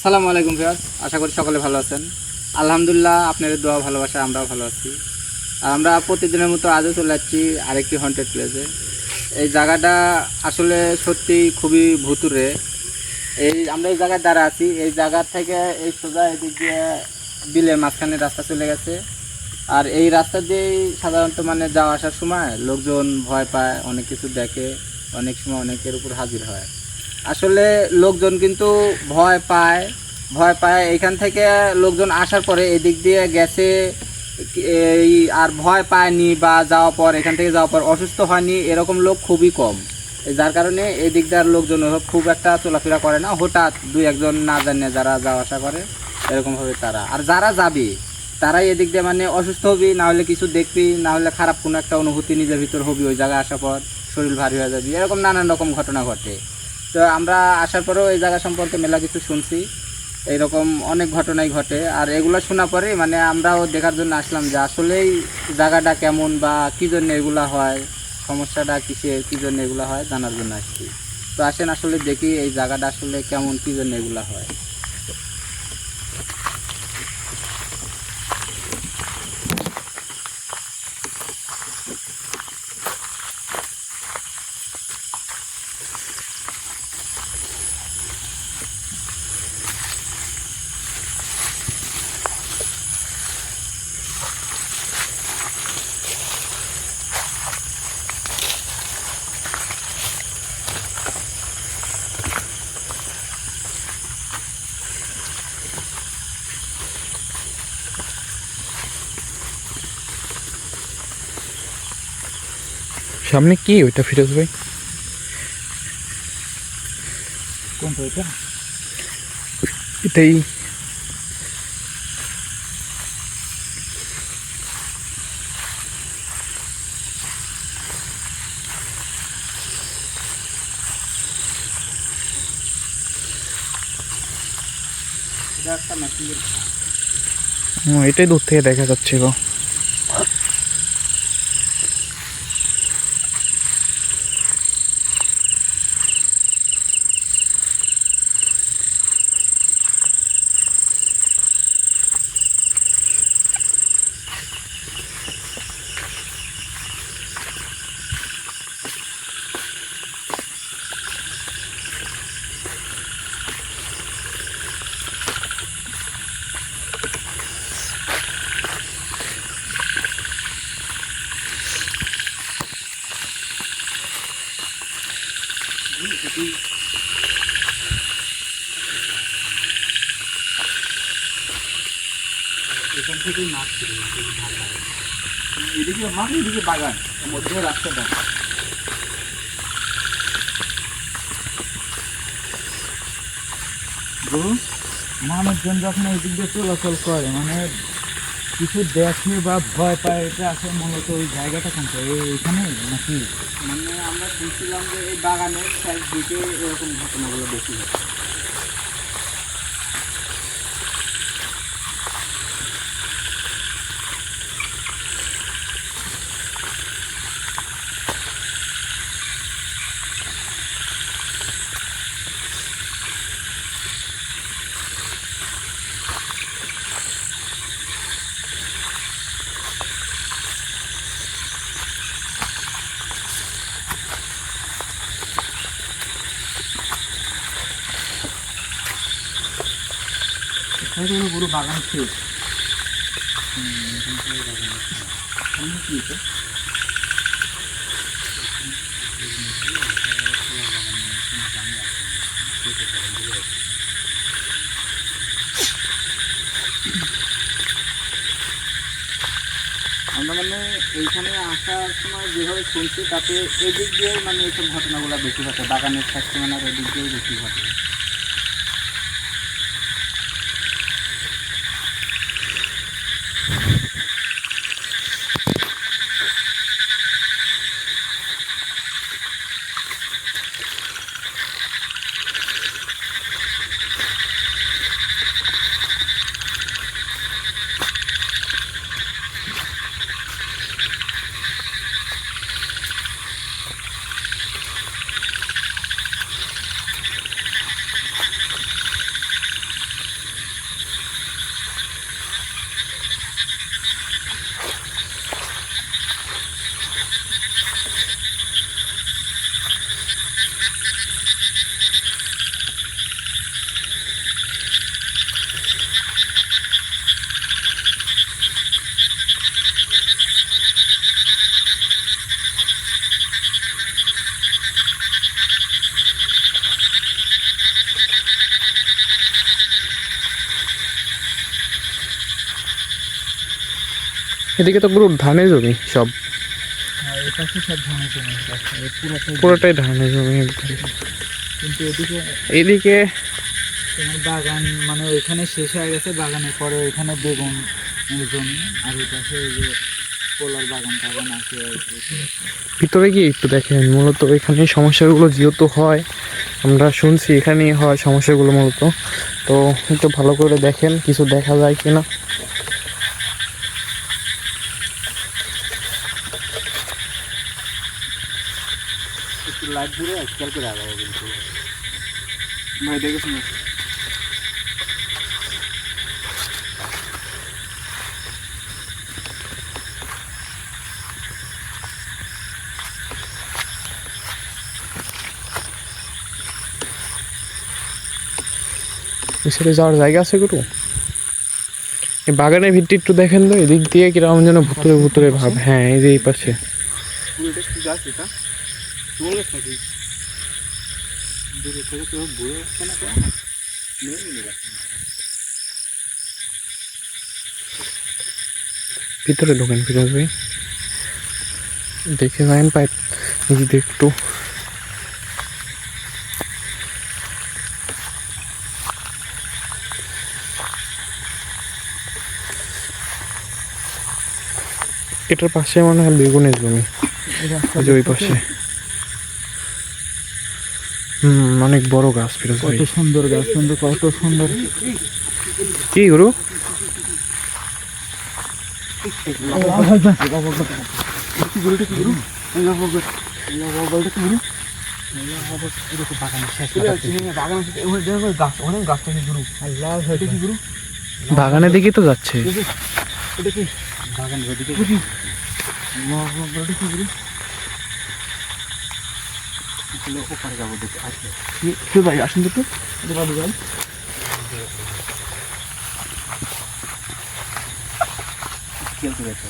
আসসালামু আলাইকুম ভিউয়ার্স, আশা করি সকলে ভালো আছেন। আলহামদুলিল্লাহ আপনাদের দোয়া ভালোবাসা আমরাও ভালো আছি। আর আমরা প্রতিদিনের মতো আজও চলে যাচ্ছি আরেকটি হন্টেড প্লেসে এই জায়গাটা আসলে সত্যি খুবই ভুতুরে এই আমরা এই জায়গায় দ্বারা আছি। এই জায়গা থেকে এই সোজা এদিক দিয়ে বিলের মাঝখানে রাস্তা চলে গেছে। আর এই রাস্তা দিয়েই সাধারণত মানে যাওয়া আসার সময় লোকজন ভয় পায়, অনেক কিছু দেখে, অনেক সময় অনেকের উপর হাজির হয়। আসলে লোকজন কিন্তু ভয় পায় ভয় পায়। এখান থেকে লোকজন আসার পরে এদিক দিয়ে গেছে এই আর ভয় পায়নি বা যাওয়ার পর, এখান থেকে যাওয়ার পর অসুস্থ হয়নি, এরকম লোক খুবই কম। যার কারণে এই দিক দিয়ে লোকজন খুব একটা চলাফেরা করে না। হঠাৎ দুই একজন না জানে যারা যাওয়া আসা করে, এরকমভাবে তারা। আর যারা যাবে, তারাই এদিক দিয়ে মানে অসুস্থ হবি, না হলে কিছু দেখবি, না হলে খারাপ কোনো একটা অনুভূতি নিজের ভিতর হবি ওই জায়গায় আসার পর, শরীর ভারী হয়ে যাবি। এরকম নানান রকম ঘটনা ঘটে। তো আমরা আসার পরেও এই জায়গা সম্পর্কে মেলা কিছু শুনছি। এইরকম অনেক ঘটনাই ঘটে। আর এগুলো শোনা পরে মানে আমরাও দেখার জন্য আসলাম যে আসলেই জায়গাটা কেমন বা কী জন্য এগুলো হয়, সমস্যাটা কিসের, কী জন্য এগুলো হয় জানার জন্য আসছি। তো আসেন আসলে দেখি এই জায়গাটা আসলে কেমন, কী জন্য এগুলো হয়। সামনে কি ওইটা ফিরোজ ভাই? কোনটা এটা এটাই এটাই দূর থেকে দেখা যাচ্ছে গো। এখান থেকেই মাছ এদিকে এদিকে বাগান। মধ্যে রাস্তাটা মানুষজন যখন এই দিক দিয়ে চলাচল করে মানে কিছু দেখে বা ভয় পায় এটা আসলে মূলত ওই জায়গাটা কোনটা এই- এইখানে নাকি? মানে আমরা শুনছিলাম যে এই বাগানের সাইড দিকে এরকম ঘটনাগুলো বেশি হয় সাইডে হলো পুরো বাগান শেষ আমরা মানে এইখানে আসার সময় যেভাবে শুনছি তাতে এদিক দিয়ে মানে এইসব ঘটনাগুলো বেশি ঘটে বাগানের থাকতে মানে এদিক দিয়েই বেশি ঘটে এদিকে তো পুরো ধানের জমি সব। আর এই সব ধানের জমি আছে, পুরোটাই ধানের। জমি কিন্তু এদিকে এদিকে বাগান মানে ওইখানে শেষ হয়ে গেছে বাগানের পরে ওইখানে বেগুন জমি আর ওই পাশে ওই যে কলার বাগান টাগান আছে ভিতরে গিয়ে একটু দেখেন মূলত এখানে সমস্যাগুলো যেহেতু হয় আমরা শুনছি এখানেই হয় সমস্যাগুলো মূলত। তো একটু ভালো করে দেখেন কিছু দেখা যায় কিনা। একটু লাইট দূরে খেয়াল করে আগাবো কিন্তু। ভাই দেখেছ না এসে যাওয়ার জায়গা আছে গুরু? এই বাগানের ভিত্তি একটু দেখেন তো এদিক দিয়ে কীরকম যেন ভুতুরে ভুতুরে ভাব। হ্যাঁ এই যে এই পাশে। চলে নাকি দূরে থেকে তো বয়ে আসছে না কেন? নেই ভিতরে ঢোকেন ফিরোজ ভাই। দেখে যাবেন পাইপ যদি একটু। এটার পাশে মনে হয় বেগুনের জমি। ওই পাশে হুম অনেক বড় গাছ ফিরোজ ভাই। কত সুন্দর গাছ কিন্তু কত সুন্দর। কি গুরু? বাগানের দিকে তো যাচ্ছে। বাগান ওদিকে ওপারে যাব দেখে আসলে ভাই আসুন তো বাবু ভাই দেখো।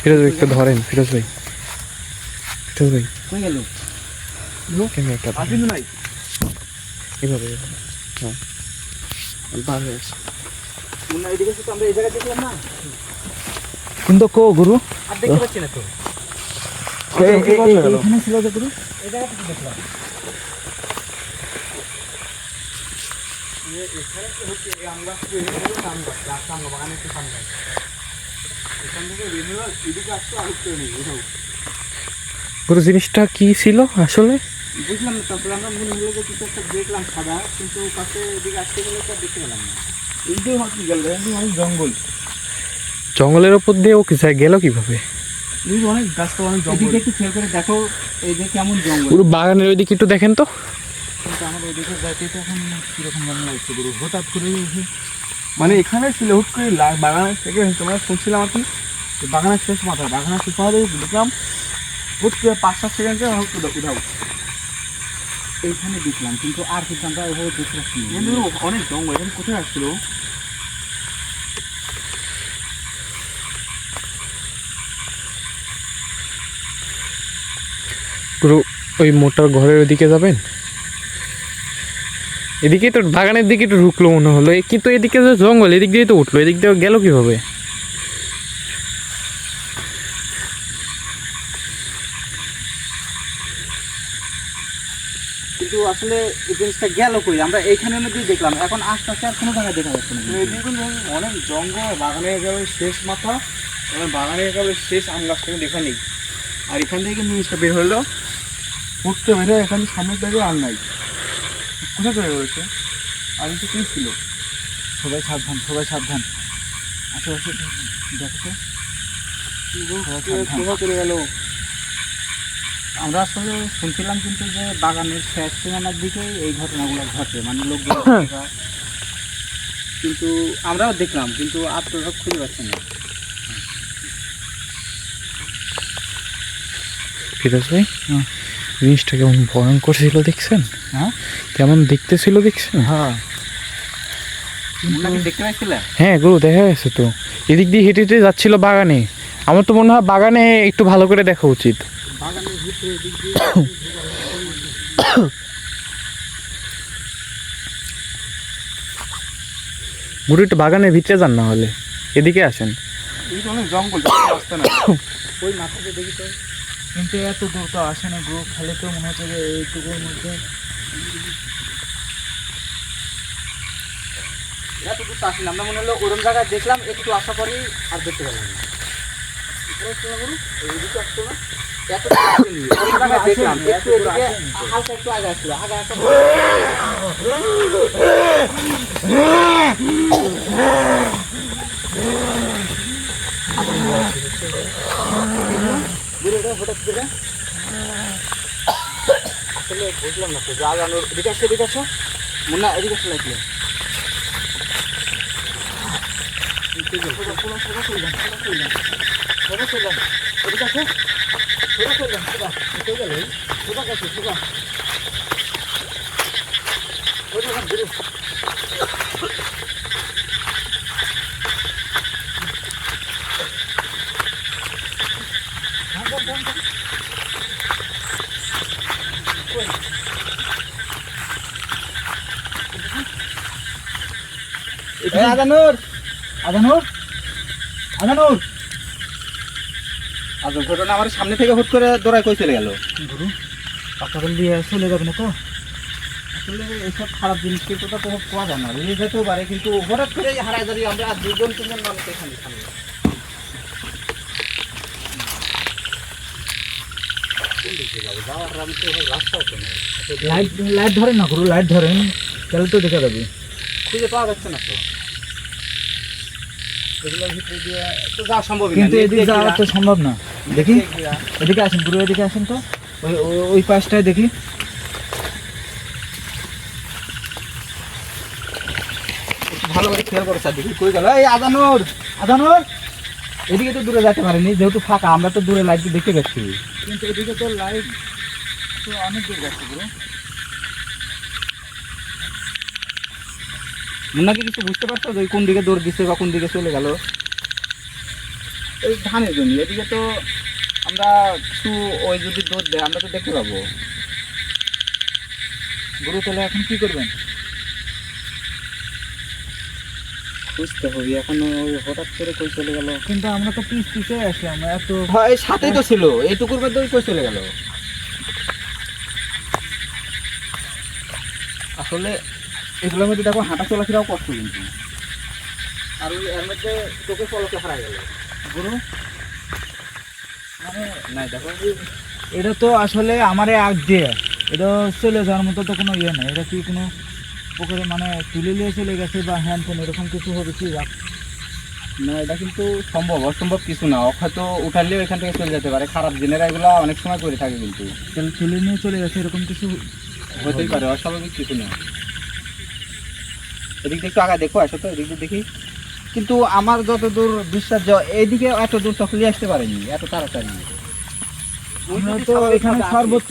ফিরোজ ভাই একটু ধরেন ফিরোজ ভাই। ফিরোজ ভাই। কই গেল? ক্যামেরাটা ধরেন। আসুন নাই। এভাবে। হ্যাঁ। বার হয়ে আছে। তো আমরা এই জায়গায় দেখলাম না। কিন্তু কো গুরু? আর দেখতে পাচ্ছি না তো। এখানে ছিল যে গুরু এই জায়গাটা কি দেখলাম। এখানে হচ্ছে এই আম গাছ বেরিয়ে আম গাছ রাস্তা আম বাগানে একটু সামনে এখান থেকে বেরিয়ে এদিকে আসতো আর একটু নেই এটাও পুরো জিনিসটা কি ছিল আসলে? বুঝলাম না তারপরে আমরা মনে হলো যে কিছু একটা দেখলাম সাদা কিন্তু পাশে এদিকে আসতে গেলে তো দেখতে পেলাম না। অনেক জঙ্গল। জঙ্গলের ওপর দিয়ে ও কি যায় গেল কীভাবে? অনেক গাছটা অনেক জঙ্গল এদিকে একটু খেয়াল করে দেখো এই যে কেমন জঙ্গল পুরো বাগানের ওইদিকে একটু দেখেন তো। কিন্তু আমার ওইদিকে যাইতে তো এখন কীরকম মনে লাগছে গুরু হঠাৎ করে মানে এখানে ছিল হুট করে লা- বাগানের থেকে তোমরা শুনছিলাম আর কি বাগানের শেষ মাথা বাগানের শেষ মাথা দেখলাম হুট করে পাঁচ সাত সেকেন্ডে হুট করে উঠাও এইখানে দেখলাম কিন্তু আর কিন্তু আমরা ওইভাবে দেখতে পাচ্ছি অনেক জঙ্গল এখানে কোথায় আসছিল পুরো ওই মোটার ঘরের ওইদিকে যাবেন? এদিকে তো বাগানের দিকে একটু ঢুকলো মনে হলো কিন্তু এদিকে যে জঙ্গল এদিক দিয়ে তো উঠল এদিক দিয়ে গেল কীভাবে? কিন্তু আসলে এই জিনিসটা গেল কই? আমরা এইখানের মধ্যেই দেখলাম এখন আস্তে আস্তে আর কোনো জায়গায় দেখা যাচ্ছে না। অনেক জঙ্গল বাগানের একেবারে শেষ মাথা বাগানের একেবারে শেষ আম গাছটাকে দেখা নেই আর এখান থেকে জিনিসটা বের হলো করে বের হয়ে এখানে সামনের দিকে আর নাই। কোথায় চলে রয়েছে আর এটা কি ছিল? সবাই সাবধান সবাই সাবধান। আশেপাশে দেখো চলে গেল? আমরা আসলে শুনছিলাম কিন্তু যে বাগানের শেষ সীমানার দিকে এই ঘটনাগুলো ঘটে মানে লোকজন কিন্তু আমরাও দেখলাম কিন্তু সব খুঁজে পাচ্ছি না। ফিরোজ ভাই? হুম। জিনিসটা কেমন ভয়ঙ্কর ছিল দেখছেন? হ্যাঁ? কেমন দেখতে ছিল দেখছেন? হ্যাঁ। হ্যাঁ গুরু দেখা গেছে তো। এদিক দিয়ে হেঁটে হেঁটে যাচ্ছিল বাগানে। আমার তো মনে হয় বাগানে একটু ভালো করে দেখা উচিত। গুরু একটু বাগানের ভিতরে যান না হলে। এদিকে আসেন। জঙ্গল ওই মাথাতে দেখি তো। কিন্তু এত দূর তো আসে না গ্রুপ খালি তো মনে হচ্ছে যে এইটুকুর মধ্যে। এত দূর তো আসি না আমরা মনে হলো ওরম জায়গায় দেখলাম একটু আশা করি আর দেখতে পেলাম না। দেখলাম, একটু এদিকে হালকা একটু আগে আসলো, আগে আসার পরে দূরে হঠাৎ করে? আসলে বুঝলাম না তো, যে আগানোর এদিকে আসো এদিকে আসো। মুন্না, এদিকে আসো লাগল আগানোর আদানুর? আদানুর? আচ্ছা ঘটনা আমার সামনে থেকে হুট করে দৌড়ায় কই চলে গেল? গুরু পাকাগুলো দিয়ে চলে যাবে না তো? আসলে এইসব খারাপ জিনিস কিন্তু তো প্রভাব পাওয়া যায় না। রিলিজ যেতেও পারে কিন্তু হঠাৎ করে হারায় দাঁড়িয়ে আমরা দুজন তিনজন মানুষ এখানে সামনে কোন তো তো লাইট লাইট ধরেন না গুরু লাইট ধরেন। তাহলে তো দেখা যাবে। খুঁজে পাওয়া যাচ্ছে না তো। এগুলোর ভিতরে দিয়ে তো যাওয়া সম্ভব কিন্তু এদিকে যাওয়া তো সম্ভব না। দেখি। এদিকে আসেন গুরু এদিকে আসেন তো। ওই ওই- ওই পাশটায় দেখি। ভালো করে খেয়াল করে স্যার দেখি কই গেল? এই আদানোর আদানুর। এদিকে তো দূরে যেতে পারেনি যেহেতু ফাঁকা আমরা তো দূরে লাইট দেখতে পাচ্ছি। কিন্তু এদিকে তো লাইট তো অনেক দূর যাচ্ছে পুরো মুন্নাকে কিছু বুঝতে পারছ যে কোন দিকে দৌড় দিচ্ছে বা কোন দিকে চলে গেল? এই ধানের জমি এদিকে তো আমরা কিছু ওই যদি দৌড় দেয় আমরা তো দেখতে পাবো। গুরু তাহলে এখন কি করবেন? বুঝতে হবে এখন হঠাৎ করে কই চলে গেল? কিন্তু আমরা তো পিস পিসে আসলাম এত হয় সাথেই তো ছিল এইটুকুর মধ্যে কই চলে গেল? আসলে এগুলোর মধ্যে দেখো হাঁটা চলাফেরাও কষ্ট কিন্তু। আর ওই এর মধ্যে চোখে পলকে হারাই গেল। গুরু? মানে নাই দেখো। এটা তো আসলে আমারে আগ দিয়ে। এটা চলে যাওয়ার মতো তো কোনো ইয়ে নেই। এটা কি কোনো পুকুরে মানে তুলে নিয়ে চলে গেছে বা হ্যান ত্যান এরকম কিছু হবে কি? না এটা কিন্তু সম্ভব অসম্ভব কিছু না। হয়তো উঠালেও এখান থেকে চলে যেতে পারে। খারাপ জেনেরা এগুলো অনেক সময় করে থাকে কিন্তু। তাহলে তুলে নিয়ে চলে গেছে এরকম কিছু হতেই পারে অস্বাভাবিক কিছু না। এদিক একটু আগে দেখো আসো তো এদিক দেখি। কিন্তু আমার যতদূর বিশ্বাস এইদিকে এত দূর তখন আসতে পারেনি এত তাড়াতাড়ি। যদি তো এখানে সর্বোচ্চ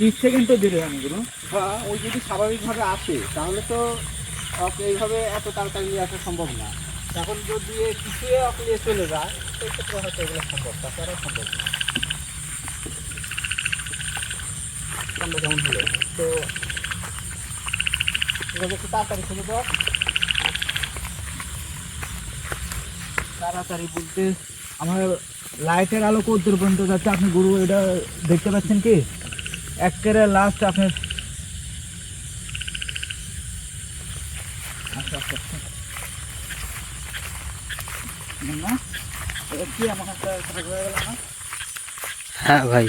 বিশ সেকেন্ড তো দূরে গুরু হ্যাঁ ওই যদি স্বাভাবিকভাবে আসে তাহলে তো এইভাবে এত তাড়াতাড়ি নিয়ে আসা সম্ভব না। এখন যদি পিছিয়ে আপনি চলে যায় হয়তো এগুলো সম্ভব তাছাড়া সম্ভব না। কেমন হলো তো এভাবে একটু তাড়াতাড়ি চলে যাও তাড়াতাড়ি বলতে আমার লাইটের আলো কত দূর পর্যন্ত যাচ্ছে? আপনি গুরু, এটা দেখতে পাচ্ছেন কি? একেবারে লাস্ট আপনার আচ্ছা আচ্ছা আচ্ছা। হ্যাঁ ভাই।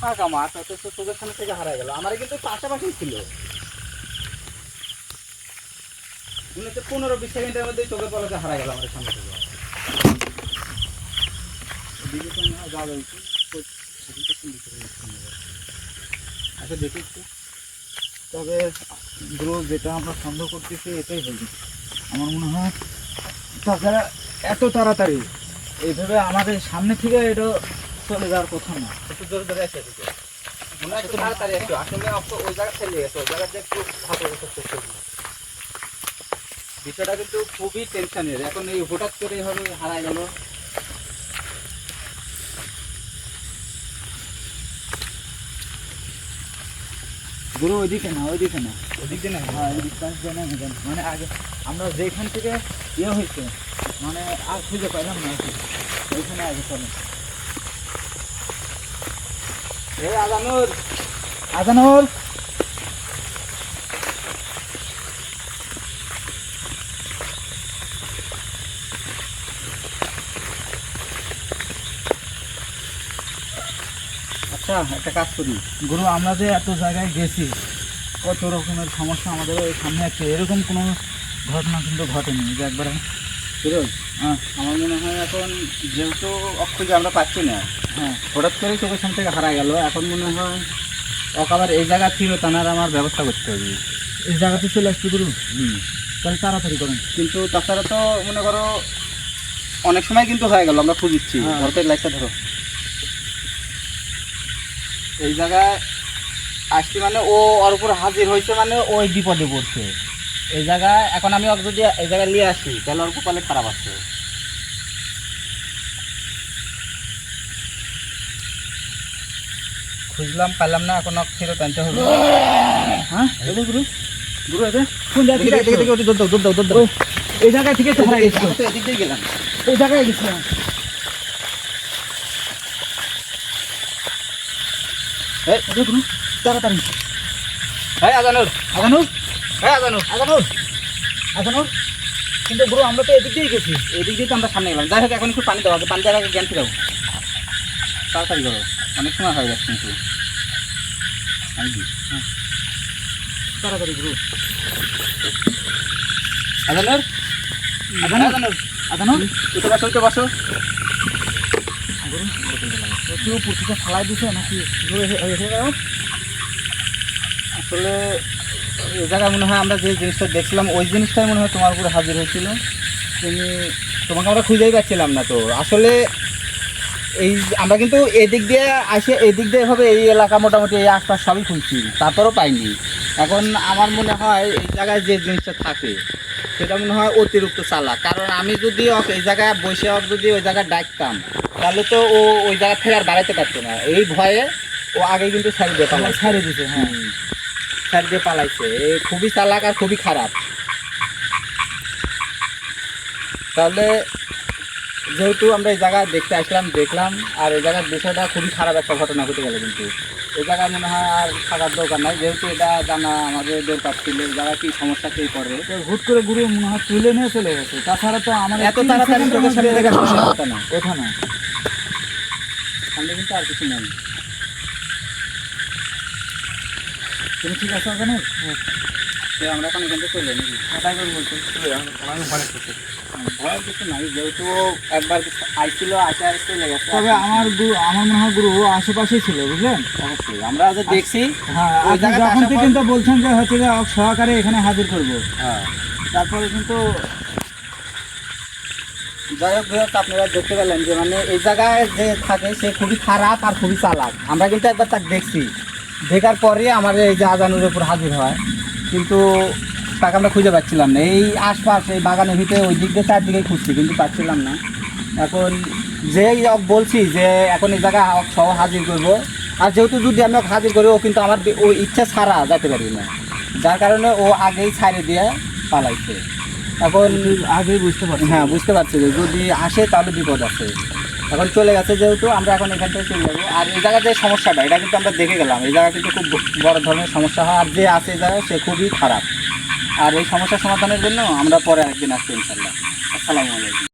ফাঁকা মাঠ অথচ চোখের সামনে থেকে হারাই গেল। আমার কিন্তু পাশাপাশি ছিল। মনে হচ্ছে পনেরো বিশ সেকেন্ডের মধ্যে চোখের পলকে হারাই গেল আমাদের সামনে থেকে। আচ্ছা দেখি তবে গুরু, যেটা আমরা সন্দেহ করতেছি, এটাই হইবে আমার মনে হয়, তাছাড়া এত তাড়াতাড়ি, এইভাবে আমাদের সামনে থেকে এটা চলে যাওয়ার কথা না। বিষয়টা কিন্তু খুবই টেনশনের এখন এই হঠাৎ করে এইভাবে হারায় গেল। গুরু ওইদিকে না ওইদিকে না। ওইদিকে না? হ্যাঁ ওই মানে আগে আমরা যেখান থেকে ইয়ে হয়েছে মানে আর খুঁজে পাইলাম না ওইখানে আগে চলে। আচ্ছা একটা কাজ করি। গুরু, আমরা যে এত জায়গায় গেছি, কত রকমের সমস্যা আমাদের সামনে আছে। এরকম কোনো ঘটনা কিন্তু ঘটেনি, যে একবারে হ্যাঁ আমার মনে হয় এখন যেহেতু অক্ষয়কে আমরা পাচ্ছি না হ্যাঁ হঠাৎ করে চোখের সামনে থেকে হারা গেল। এখন মনে হয় ওকে আবার এই জায়গা ফিরত আনার আমার ব্যবস্থা করতে হবে। এই জায়গাতে চলে আসছি গুরু হুম। তাহলে তাড়াতাড়ি করেন। কিন্তু তাছাড়া তো মনে করো অনেক সময় কিন্তু হয়ে গেল আমরা খুঁজিচ্ছি হ্যাঁ। ধরতে লাইটটা ধরো। এই জায়গায় আসছি মানে ও ওর উপর হাজির হয়েছে মানে ওই বিপদে পড়ছে। এই জায়গায় এখন আমি যদি এই জায়গায় নিয়ে আসি তাহলে ওর কপালে খারাপ আছে। খুঁজলাম পাইলাম না এখন ফেরত আনতে হবে। হ্যাঁ? গুরু গুরু কোন থেকে এদিকে, দৌড় দাও, দৌড় দাও, এই জায়গায় থেকে হারাই এদিক দিয়ে গেলাম। এই জায়গায় গেছিলাম এই, গুরু তাড়াতাড়ি। এই আজানুর। আগানুর এই আজানুর। আগানুর আগানুর কিন্তু গুরু আমরা তো এদিক দিয়েই গেছি। এদিক দিয়ে তো আমরা সামনে গেলাম। যাই হোক এখন একটু পানি দেওয়া পানি দেওয়ার আগে জ্ঞান ফিরাও। তাড়াতাড়ি করো। অনেক সময় হয়ে যাচ্ছে কিন্তু। তাড়াতাড়ি গুরু আজানুর আগানুর আজানুর আগানুর উঠে বসো উঠে বসো কেউ ফালাই দিছে নাকি আসলে এই জায়গায় মনে হয় আমরা যে জিনিসটা দেখছিলাম ওই জিনিসটাই মনে হয় তোমার উপরে হাজির হয়েছিল। তুমি তোমাকে আমরা খুঁজেই পাচ্ছিলাম না তো। আসলে এই আমরা কিন্তু এদিক দিয়ে আসে এদিক দিয়ে এভাবে এই এলাকা মোটামুটি এই আশপাশ সবই খুঁজছি তারপরও পাইনি। এখন আমার মনে হয় এই জায়গায় যে জিনিসটা থাকে সেটা মনে হয় অতিরিক্ত চালাক। কারণ আমি যদি এই জায়গায় বসে ওকে যদি ওই জায়গায় ডাকতাম তাহলে তো ও ওই জায়গা থেকে আর বাড়াইতে পারতো না। এই ভয়ে ও আগে কিন্তু ছাড়ি দিয়ে পালাইছে। ছাড়ে দিছে হ্যাঁ। ছাড়ি দিয়ে পালাইছে। এ খুবই চালাক আর খুবই খারাপ। তাহলে যেহেতু আমরা এই জায়গায় দেখতে আসলাম দেখলাম আর এই জায়গার বিষয়টা খুবই খারাপ একটা ঘটনা ঘটে গেল কিন্তু। এই জায়গায় মনে হয় আর থাকার দরকার নাই যেহেতু এটা জানা আমাদের দরকার ছিল এই জায়গায় কি সমস্যা কে করে হুট করে গুরু মনে হয় তুলে নিয়ে চলে গেছে। তাছাড়া তো আমার এত তাড়াতাড়ি চোখের সামনে থেকে কথা না কথা না। সামনে কিন্তু আর কিছু নেই। তুমি ঠিক আছো ওখানে? তো আমরা এখন এখান থেকে চলে নাকি? বলছো। চলে ভয় কিছু নাই যেহেতু একবার আইছিল আসা তবে আমার গুরু আমার মনে হয় গুরু আশেপাশেই ছিল বুঝলেন? অবশ্যই আমরা যে দেখছি হ্যাঁ যখন থেকে কিন্তু বলছেন যে হচ্ছে যে সহকারে এখানে হাজির করব। হ্যাঁ তারপরে কিন্তু যাই হোক যাই হোক, আপনারা দেখতে পেলেন যে মানে এই জায়গায় যে থাকে সে খুবই খারাপ আর খুবই চালাক। আমরা কিন্তু একবার তাকে দেখছি। দেখার পরে আমাদের এই যে আজানুর উপর হাজির হয়। কিন্তু তাকে আমরা খুঁজে পাচ্ছিলাম না। এই আশপাশ এই বাগানের ভিতরে ওই দিক দিয়ে চারদিকে খুঁজছি কিন্তু পাচ্ছিলাম না। এখন যেই বলছি যে এখন এই জায়গায় সহ হাজির করব। আর যেহেতু যদি আমি ওকে হাজির করি ও কিন্তু আমার ওই ইচ্ছা ছাড়া যেতে পারি না। যার কারণে ও আগেই ছাড়ে দিয়ে পালাইছে। এখন আগেই বুঝতে পারছি। হ্যাঁ বুঝতে পারছি যে যদি আসে তাহলে বিপদ আছে। এখন চলে গেছে যেহেতু আমরা এখন এখান থেকে চলে যাব। আর এই জায়গার যে সমস্যাটা এটা কিন্তু আমরা দেখে গেলাম। এই জায়গা কিন্তু খুব বড় ধরনের সমস্যা হয়। আর যে আছে এই জায়গায় সে খুবই খারাপ। আর এই সমস্যার সমাধানের জন্য আমরা পরে একদিন আসব ইনশাল্লাহ আসসালামু আলাইকুম।